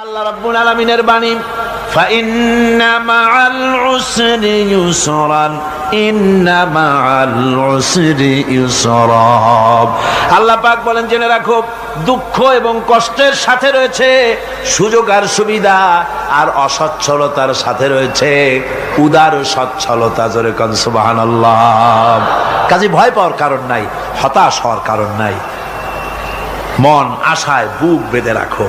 আল্লাহ রাব্বুল আলামিনের বাণী পাক বলেন, জেনে রাখো, দুঃখ এবং কষ্টের সাথে রয়েছে সুযোগ আর সুবিধা, আর অসচ্ছলতার সাথে রয়েছে উদার সচ্ছলতা। জোরে কন কাজে ভয় পাওয়ার কারণ নাই, হতাশ হওয়ার কারণ নাই। মন, আশায় বুক বেঁধে রাখো।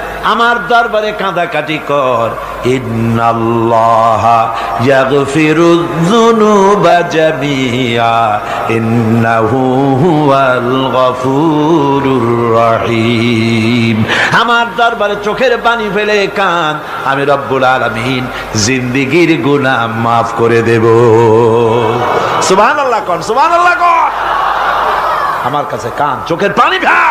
আমার দরবারে কাঁদাকাটি কর। আমার দরবারে চোখের পানি ফেলে কান। আমি রব্বুল আলামিন জিন্দেগীর গুনাহ মাফ করে দেব। সুবহানাল্লাহ কোন সুবহানাল্লাহ কোন। আমার কাছে কান, চোখের পানি ফেল।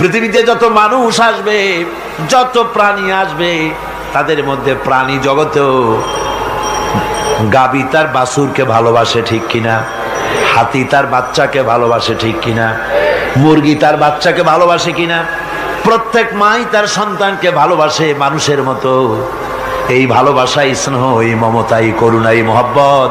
পৃথিবীতে যত মানুষ আসবে, যত প্রাণী আসবে, তাদের মধ্যে প্রাণী জগতেও গাবি তার বাসুরকে ভালোবাসে ঠিক কিনা, হাতি তার বাচ্চাকে ভালোবাসে ঠিক কিনা, মুরগি তার বাচ্চাকে ভালোবাসে কিনা, প্রত্যেক মাই তার সন্তানকে ভালোবাসে মানুষের মতো। এই ভালোবাসা স্নেহ, এই মমতা এই করুণা, এই মহব্বত।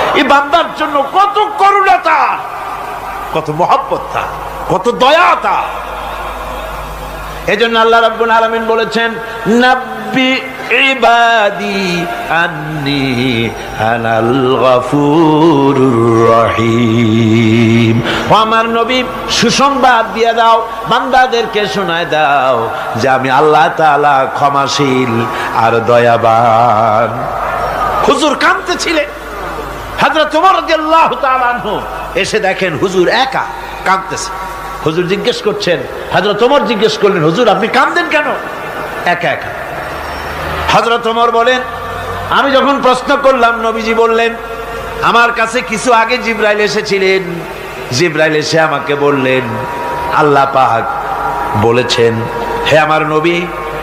এই বান্দার জন্য কত করুণা কত মহব্বত তার কত দয়া তার এজন্য আল্লাহ রাব্বুল আলামিন বলেছেন, নাব্বি ইবাদি আন্নি আনাল গফুরুর রহিম। ও আমার নবী, সুসংবাদ দিয়ে দাও, বান্দাদেরকে শোনায় দাও যে আমি আল্লাহ তাআলা ক্ষমাশীল আর দয়াবান। হুজুর কাঁদতেছিলেন। হাজরত তোমার এসে দেখেন হুজুর একা কাঁদতেছে। হুজুর জিজ্ঞেস করছেন হাজরত তোমার জিজ্ঞেস করলেন, হুজুর, আপনি কাঁদতেন কেন? একা একা। হজরত ওমর বলেন, আমি যখন প্রশ্ন করলাম, নবীজি বললেন, আমার কাছে কিছু আগে জিব্রাইল এসেছিলেন। জিব্রাইল এসে আমাকে বললেন, আল্লাহ পাক বলেছেন, হে আমার নবী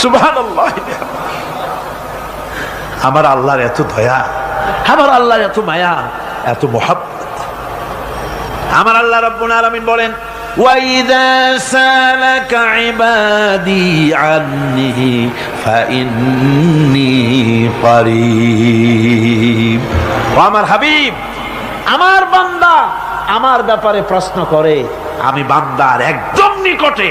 সুবহানাল্লাহ আমার আল্লাহর এত দয়া আমার আল্লাহর এত মায়া এত মহাব্বত আমার আল্লাহ রব্বুল আলামিন বলেন وَإِذَا سَأَلَكَ عِبَادِي عَنِّي فَإِنِّي قَرِيب ও আমার হাবিব আমার বান্দা আমার ব্যাপারে প্রশ্ন করে আমি বান্দার একদম নিকটে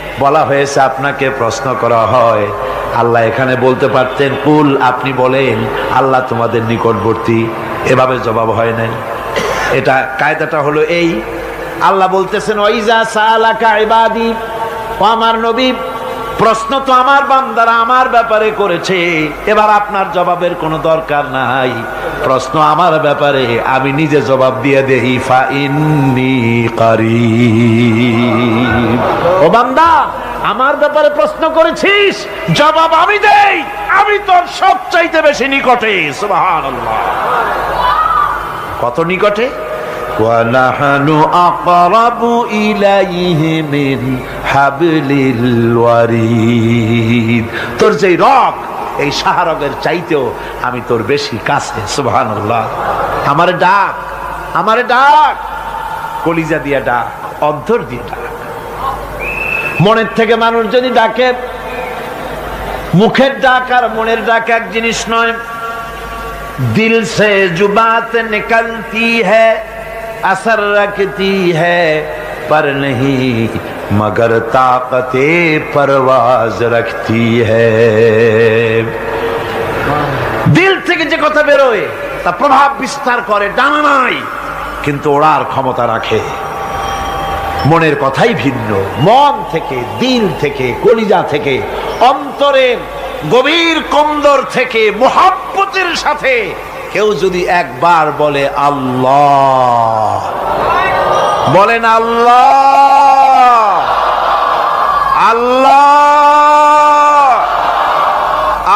বলা হয়েছে, আপনাকে প্রশ্ন করা হয়। আল্লাহ এখানে বলতে পারতেন, কুল, আপনি বলেন, আল্লাহ তোমাদের নিকটবর্তী। এভাবে জবাব হয় নাই। এটা, কায়দাটা হলো এই। আল্লাহ বলতেছেন ওইজা সালাকা ইবাদি, ও আমার নবী প্রশ্ন তো আমার বান্দারা আমার ব্যাপারে করেছে। এবার আপনার জবাবের কোনো দরকার নাই। প্রশ্ন আমার ব্যাপারে, আমি নিজে জবাব দিয়ে দেহি ফা। ও বান্দা, আমার ব্যাপারে প্রশ্ন করেছিস? জবাব আমি দেই। আমি তোর সবচাইতে বেশি নিকটে কত নিকটে? ونحن أقرب إليه من حبل الوريد. তোর যেই রক এই শাহরগের চাইতেও আমি তোর বেশি কাছে সুবহান আমার ডাক আমার ডাক, কলিজা দিয়া ডাক, অন্তর দিয়ে ডাক। মনের থেকে মানুষ যদি ডাকে, মুখের ডাক আর মনের ডাক এক জিনিস নয়, দিল সে জুবাত নিকলতি হ্যায়। असर रखती है पर नहीं मगर ताकत परवाज रखती है দিল থেকে যে কথা বেরোয় তা প্রভাব বিস্তার করে ডানা নাই কিন্তু ওড়ার ক্ষমতা রাখে মনের কথাই ভিন্ন মন থেকে দিল থেকে কলিজা থেকে অন্তরের গভীর কন্দর থেকে মোহাব্বতের সাথে কেউ যদি একবার বলে আল্লাহ বলেন আল্লাহ আল্লাহ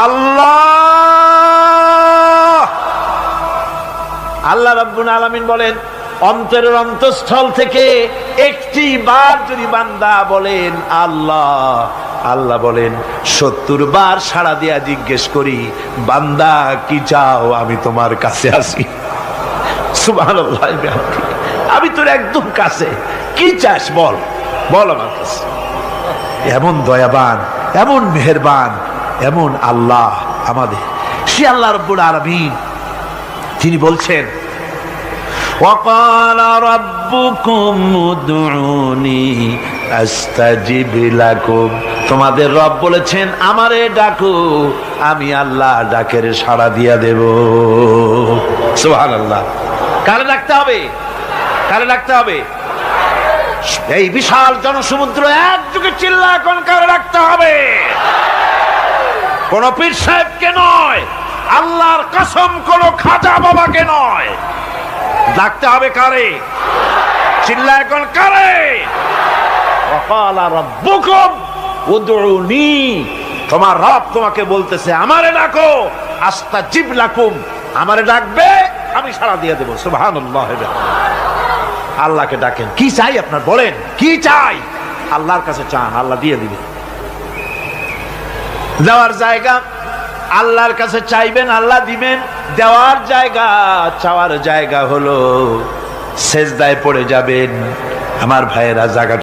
আল্লাহ। আল্লাহ রাব্বুল আলামিন বলেন, অন্তরের অন্তঃস্থল থেকে একটি বার যদি বান্দা বলেন আল্লাহ আল্লাহ বলেন সত্তর বার সাড়া দিয়া জিজ্ঞেস করি বান্দা কি চাও আমি তোমার কাছে আসি সুবহানাল্লাহ বিহামদিহি। আমি তোর একদম কাছে কি চাস বল বল আমার কাছে এমন দয়াবান এমন মেহেরবান এমন আল্লাহ আমাদের সে আল্লাহ রব্বুল আলামিন তিনি বলছেন وقال ربكم ادعوني استجب لكم তোমাদের রব বলেছেন, আমারে ডাকু, আমি আল্লাহ ডাকের সাড়া দিয়া দেব। সোহান আল্লাহ কারে ডাকতে হবে? কারে ডাকতে হবে? এই বিশাল জনসমুদ্র একযোগে চিল্লা, এখন কারে রাখতে হবে? কোন পীর সাহেবকে নয়, আল্লাহর কসম, কোন খাজা বাবাকে নয়। ডাকতে হবে কারে? চিল্লা, এখন কারে? তোমার রব তোমাকে বলতেছে, আমারে ডাকো, আস্তাজিব লাকুম। আমারে ডাকবে, আমি সাড়া দিয়ে দেবো। সুবহানাল্লাহ আল্লাহকে ডাকেন। কি চাই আপনার বলেন? কি চাই? আল্লাহর কাছে চান, আল্লাহ দিয়ে দিবে। দেওয়ার জায়গা, আল্লাহর কাছে চাইবেন, আল্লাহ দিবেন। দেওয়ার জায়গা, চাওয়ার জায়গা হলো, সেজদায় পড়ে যাবেন। আমার ভাইয়েরা জায়গা